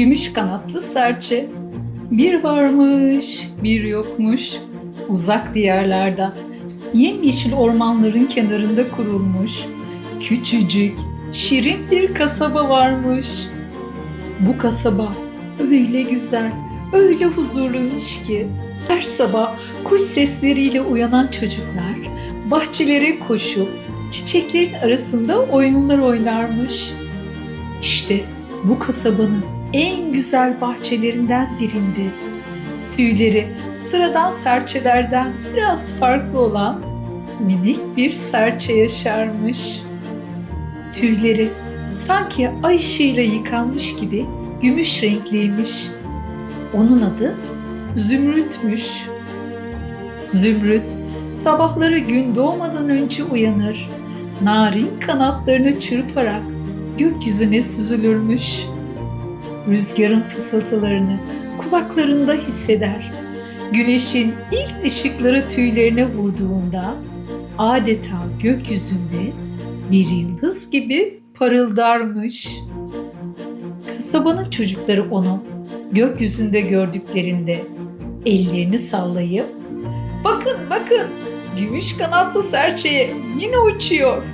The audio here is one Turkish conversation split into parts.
Gümüş kanatlı serçe. Bir varmış, bir yokmuş. Uzak diyarlarda, yemyeşil ormanların kenarında kurulmuş. Küçücük, şirin bir kasaba varmış. Bu kasaba öyle güzel, öyle huzurluymuş ki her sabah kuş sesleriyle uyanan çocuklar bahçelere koşup çiçeklerin arasında oyunlar oynarmış. İşte bu kasabanın en güzel bahçelerinden birinde tüyleri sıradan serçelerden biraz farklı olan minik bir serçe yaşarmış. Tüyleri sanki ay ışığıyla yıkanmış gibi gümüş renkliymiş. Onun adı Zümrüt'müş. Zümrüt sabahları gün doğmadan önce uyanır. Narin kanatlarını çırparak gökyüzüne süzülürmüş. Rüzgarın fısıltılarını kulaklarında hisseder. Güneşin ilk ışıkları tüylerine vurduğunda adeta gökyüzünde bir yıldız gibi parıldarmış. Kasabanın çocukları onu gökyüzünde gördüklerinde ellerini sallayıp "Bakın, bakın! Gümüş kanatlı serçeye yine uçuyor!"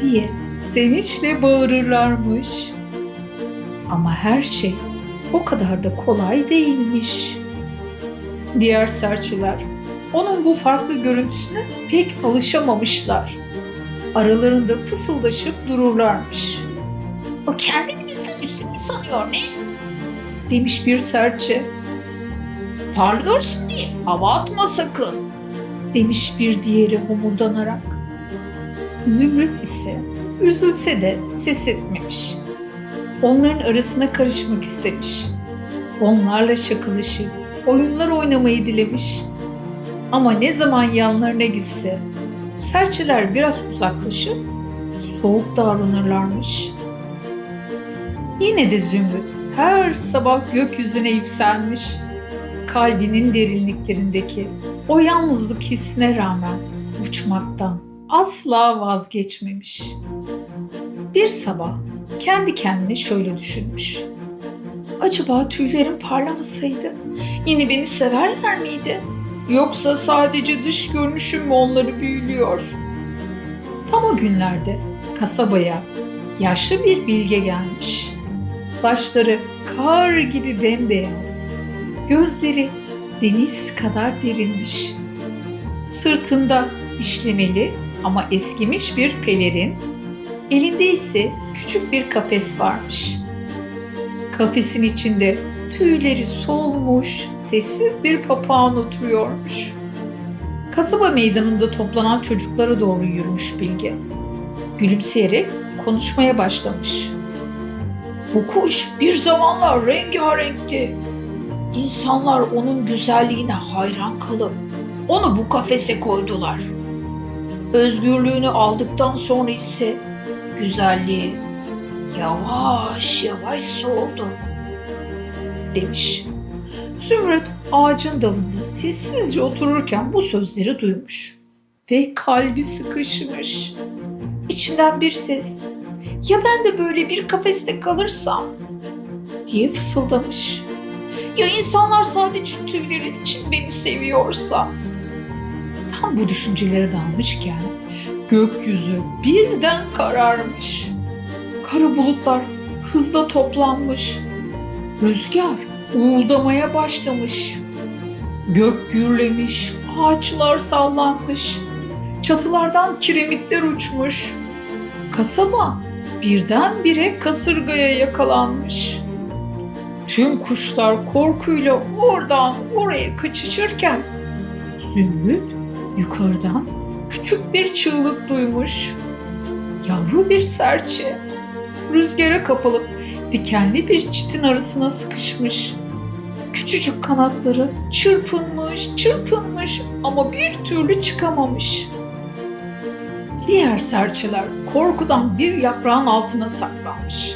diye sevinçle bağırırlarmış. Ama her şey o kadar da kolay değilmiş. Diğer serçeler onun bu farklı görüntüsüne pek alışamamışlar. Aralarında fısıldaşıp dururlarmış. O kendini bizden üstün mü sanıyor ne? Demiş bir serçe. Parlıyorsun diye hava atma sakın. Demiş bir diğeri homurdanarak. Zümrüt ise üzülse de ses etmemiş. Onların arasına karışmak istemiş. Onlarla şakalaşıp oyunlar oynamayı dilemiş. Ama ne zaman yanlarına gitse serçeler biraz uzaklaşıp soğuk davranırlarmış. Yine de Zümrüt her sabah gökyüzüne yükselmiş. Kalbinin derinliklerindeki o yalnızlık hissine rağmen uçmaktan asla vazgeçmemiş. Bir sabah kendi kendine şöyle düşünmüş. Acaba tüylerim parlamasaydı yine beni severler miydi? Yoksa sadece dış görünüşüm mü onları büyülüyor? Tam o günlerde kasabaya yaşlı bir bilge gelmiş. Saçları kar gibi bembeyaz, gözleri deniz kadar derinmiş. Sırtında işlemeli ama eskimiş bir pelerin, elinde ise küçük bir kafes varmış. Kafesin içinde tüyleri solmuş, sessiz bir papağan oturuyormuş. Kasaba meydanında toplanan çocuklara doğru yürümüş Bilge. Gülümseyerek konuşmaya başlamış. Bu kuş bir zamanlar rengarenkti. İnsanlar onun güzelliğine hayran kalıp onu bu kafese koydular. Özgürlüğünü aldıktan sonra ise güzelliği yavaş yavaş soğudu demiş. Zümrüt ağacın dalında sessizce otururken bu sözleri duymuş. Ve kalbi sıkışmış. İçinden bir ses, ya ben de böyle bir kafeste kalırsam diye fısıldamış. Ya insanlar sadece tüylerim için beni seviyorsa? Tam bu düşüncelere dalmışken gökyüzü birden kararmış. Kara bulutlar hızla toplanmış. Rüzgar uğuldamaya başlamış. Gök gürlemiş, ağaçlar sallanmış. Çatılardan kiremitler uçmuş. Kasaba birdenbire kasırgaya yakalanmış. Tüm kuşlar korkuyla oradan oraya kaçışırken Zümrüt yukarıdan küçük bir çığlık duymuş. Yavru bir serçe rüzgara kapılıp dikenli bir çitin arasına sıkışmış. Küçücük kanatları çırpınmış, çırpınmış ama bir türlü çıkamamış. Diğer serçeler korkudan bir yaprağın altına saklanmış.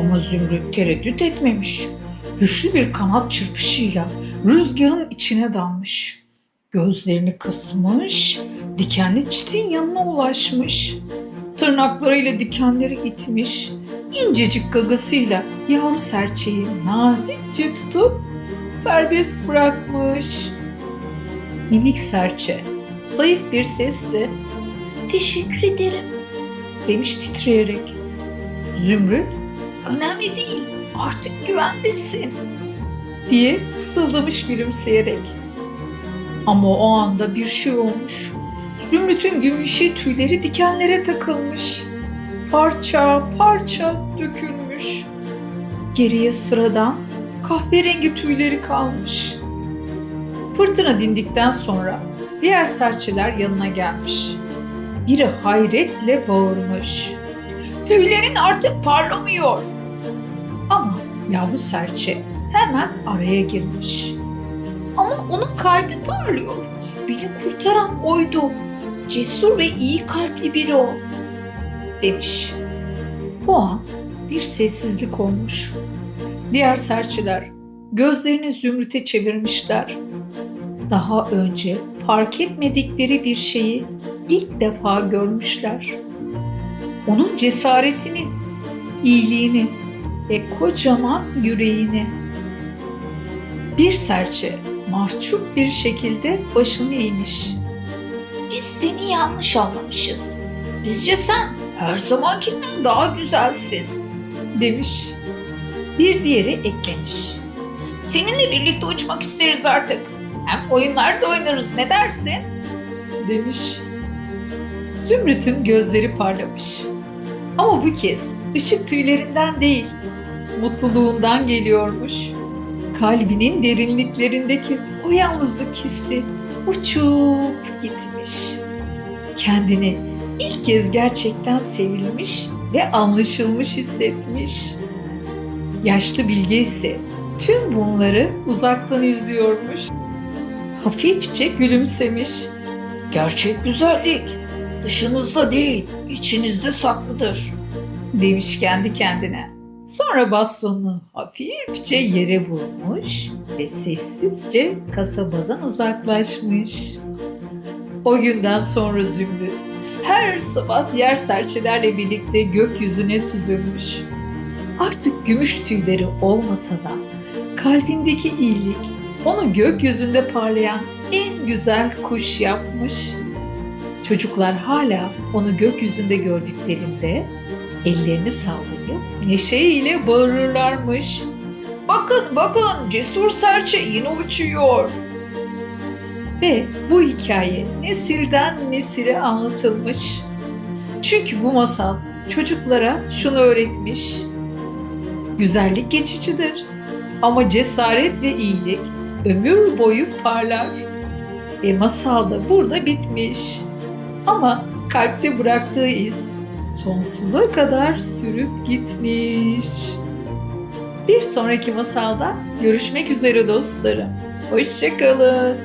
Ama Zümrüt tereddüt etmemiş. Güçlü bir kanat çırpışıyla rüzgarın içine dalmış. Gözlerini kısmış, dikenli çitin yanına ulaşmış. Tırnaklarıyla dikenleri itmiş, incecik gagasıyla yavru serçeyi nazikçe tutup serbest bırakmış. Minik serçe zayıf bir sesle Teşekkür ederim. demiş titreyerek. Zümrüt Önemli değil. Artık güvendesin. diye fısıldamış gülümseyerek. Ama o anda bir şey olmuş. Zümrüt'ün gümüşü tüyleri dikenlere takılmış. Parça parça dökülmüş. Geriye sıradan kahverengi tüyleri kalmış. Fırtına dindikten sonra diğer serçeler yanına gelmiş. Biri hayretle bağırmış. Tüylerin artık parlamıyor. Ama yavru serçe hemen araya girmiş. Ama onun kalbi parlıyor. Beni kurtaran oydu. Cesur ve iyi kalpli biri o. demiş. O an bir sessizlik olmuş. Diğer serçeler gözlerini zümrüte çevirmişler. Daha önce fark etmedikleri bir şeyi ilk defa görmüşler. Onun cesaretini, iyiliğini ve kocaman yüreğini. Bir serçe mahcup bir şekilde başını eğmiş. Biz seni yanlış anlamışız. Bizce sen her zamankinden daha güzelsin. demiş. Bir diğeri eklemiş. Seninle birlikte uçmak isteriz artık. Hem oyunlar da oynarız ne dersin? demiş. Zümrüt'ün gözleri parlamış. Ama bu kez ışık tüylerinden değil, mutluluğundan geliyormuş. Kalbinin derinliklerindeki o yalnızlık hissi uçup gitmiş. Kendini ilk kez gerçekten sevilmiş ve anlaşılmış hissetmiş. Yaşlı bilge ise tüm bunları uzaktan izliyormuş. Hafifçe gülümsemiş. Gerçek güzellik dışınızda değil, içinizde saklıdır. demiş kendi kendine. Sonra bastonunu hafifçe yere vurmuş ve sessizce kasabadan uzaklaşmış. O günden sonra Zümrüt her sabah diğer serçelerle birlikte gökyüzüne süzülmüş. Artık gümüş tüyleri olmasa da kalbindeki iyilik onu gökyüzünde parlayan en güzel kuş yapmış. Çocuklar hala onu gökyüzünde gördüklerinde ellerini sallayıp neşeyle bağırırlarmış. Bakın bakın cesur serçe yine uçuyor. Ve bu hikaye nesilden nesile anlatılmış. Çünkü bu masal çocuklara şunu öğretmiş. Güzellik geçicidir ama cesaret ve iyilik ömür boyu parlar. Ve masal da burada bitmiş. Ama kalpte bıraktığı iz sonsuza kadar sürüp gitmiş. Bir sonraki masalda görüşmek üzere dostlarım. Hoşçakalın.